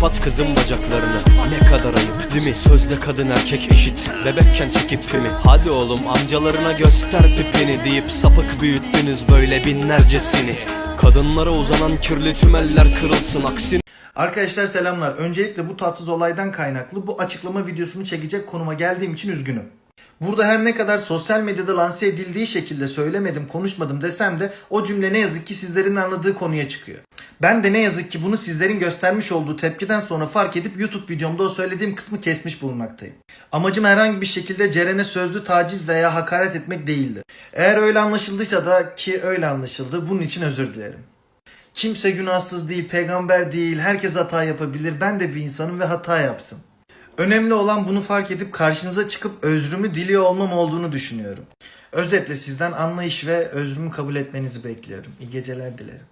Kapat kızım bacaklarını. Ne kadar ayıp değil mi? Sözde kadın erkek eşit. Bebekken çekip pimi Hadi oğlum amcalarına göster pipini Deyip sapık büyüttünüz böyle binlercesini. Kadınlara uzanan kirli tümeller kırılsın Aksine Arkadaşlar selamlar. Öncelikle bu tatsız olaydan kaynaklı bu açıklama videosunu çekecek konuma geldiğim için üzgünüm. Burada her ne kadar sosyal medyada lanse edildiği şekilde söylemedim, konuşmadım desem de o cümle ne yazık ki sizlerin anladığı konuya çıkıyor. Ben de ne yazık ki bunu sizlerin göstermiş olduğu tepkiden sonra fark edip YouTube videomda o söylediğim kısmı kesmiş bulunmaktayım. Amacım herhangi bir şekilde Ceren'e sözlü taciz veya hakaret etmek değildi. Eğer öyle anlaşıldıysa da ki öyle anlaşıldı bunun için özür dilerim. Kimse günahsız değil, peygamber değil, herkes hata yapabilir. Ben de bir insanım ve hata yaptım. Önemli olan bunu fark edip karşınıza çıkıp özrümü diliyor olmam olduğunu düşünüyorum. Özetle sizden anlayış ve özrümü kabul etmenizi bekliyorum. İyi geceler dilerim.